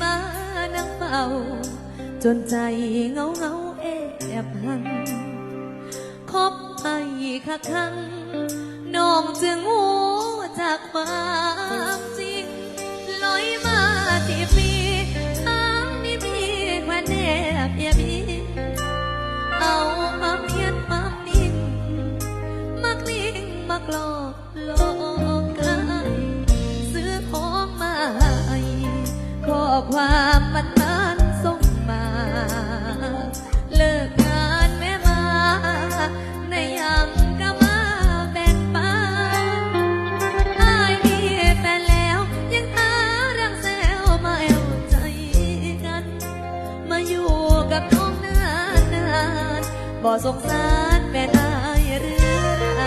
มาหนักเบาจนใจเงาเงาแอบหันคบไปคักคังน้องจึงหูจากความจริงลอยมาที่ปีทางนี้มีแควนแนบเอียบีเอามาเพียนมามิ่งมากลิ้งมากลอกโลกกั บ่สงสารแม่นายหรือไร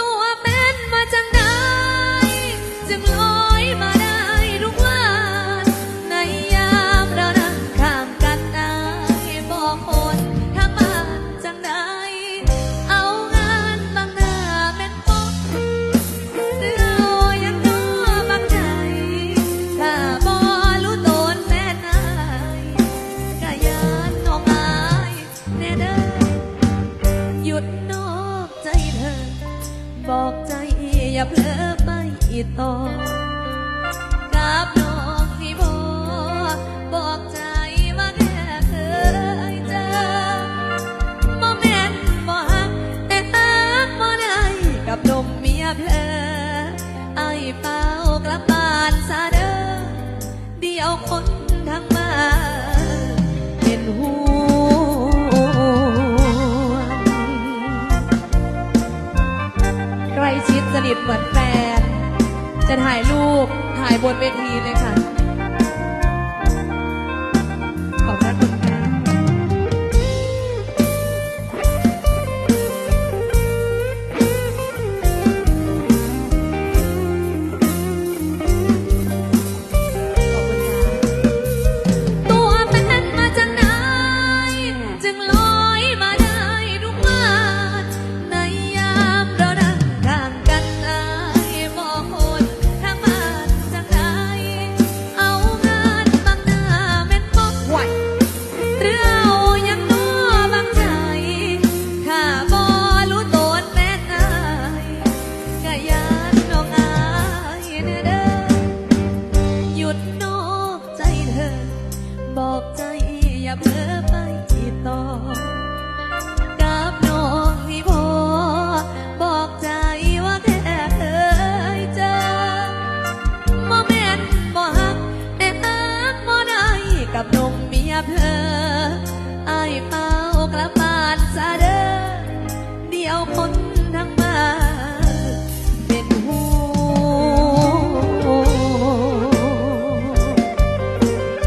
ตัวแม่นมาจากไหนจึงล อย่าเพลอไปต่อกับน้องที่บอกบอกใจว่าแค่เคยเจอบ่แม่นบ่ฮักแต่ฮักบ่ได้กับนมเมียเพลอไอ้เฝ้ากลับบ้านซาเด้อเดี๋ยวคนทางบ้านเป็นห่ว จะถ่ายรูปถ่ายบนเวทีเลยค่ะ